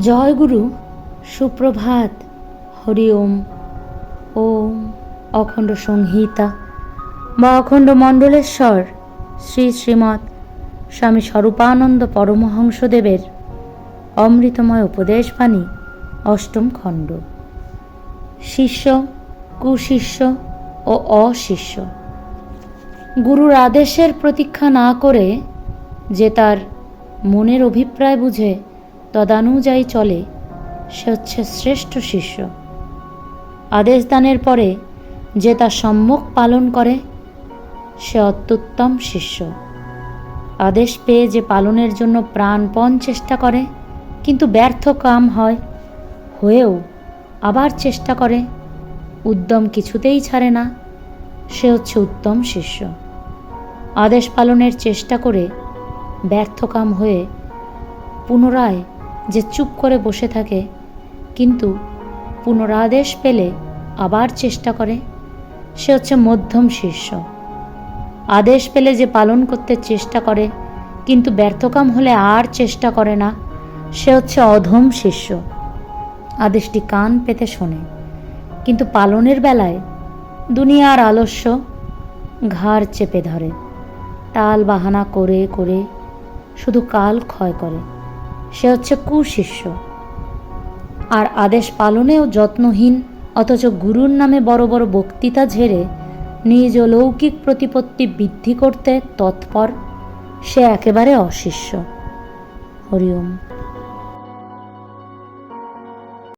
জয় গুরু, সুপ্রভাত, হরি ওম। ওম অখণ্ড সংহিতা। বা অখণ্ড মণ্ডলেশ্বর, শ্রী শ্রীমৎ স্বামী স্বরূপানন্দ পরমহংসদেবের অমৃতময় উপদেশবাণী, অষ্টম খণ্ড। শিষ্য, কুশিষ্য ও অশিষ্য। গুরুর আদেশের প্রতীক্ষা না করে যে তার মনের অভিপ্রায় বুঝে তদানুযায়ী চলে সে হচ্ছে শ্রেষ্ঠ শিষ্য। আদেশ দানের পরে যে তা সম্মুখ পালন করে, সে অত্যুত্তম শিষ্য। আদেশ পেয়ে যে পালনের জন্য প্রাণপণ চেষ্টা করে, কিন্তু ব্যর্থ কাম হয়, হয়েও আবার চেষ্টা করে, উদ্যম কিছুতেই ছাড়ে না, সে হচ্ছে উত্তম শিষ্য। আদেশ পালনের চেষ্টা করে ব্যর্থ কাম হয়ে পুনরায় যে চুপ করে বসে থাকে, কিন্তু পুনরাদেশ পেলে আবার চেষ্টা করে। সে হচ্ছে মধ্যম শিষ্য আদেশ পেলে যে পালন করতে চেষ্টা করে, কিন্তু ব্যর্থকাম হলে আর চেষ্টা করে না। সে হচ্ছে অধম শিষ্য আদেশটি কান পেতে শোনে। কিন্তু পালনের বেলায় দুনিয়ার আলস্য ঘাড় চেপে ধরে। টাল বাহানা করে করে শুধু কাল ক্ষয় করে। সে হচ্ছে কুশিষ্য আর আদেশ পালনেও যত্নহীন, অথচ গুরুর নামে বড় বড় বক্তৃতা ঝেড়ে নিজ লৌকিক প্রতিপত্তি বৃদ্ধি করতে তৎপর, সে একেবারে অশিষ্য। হরিওম।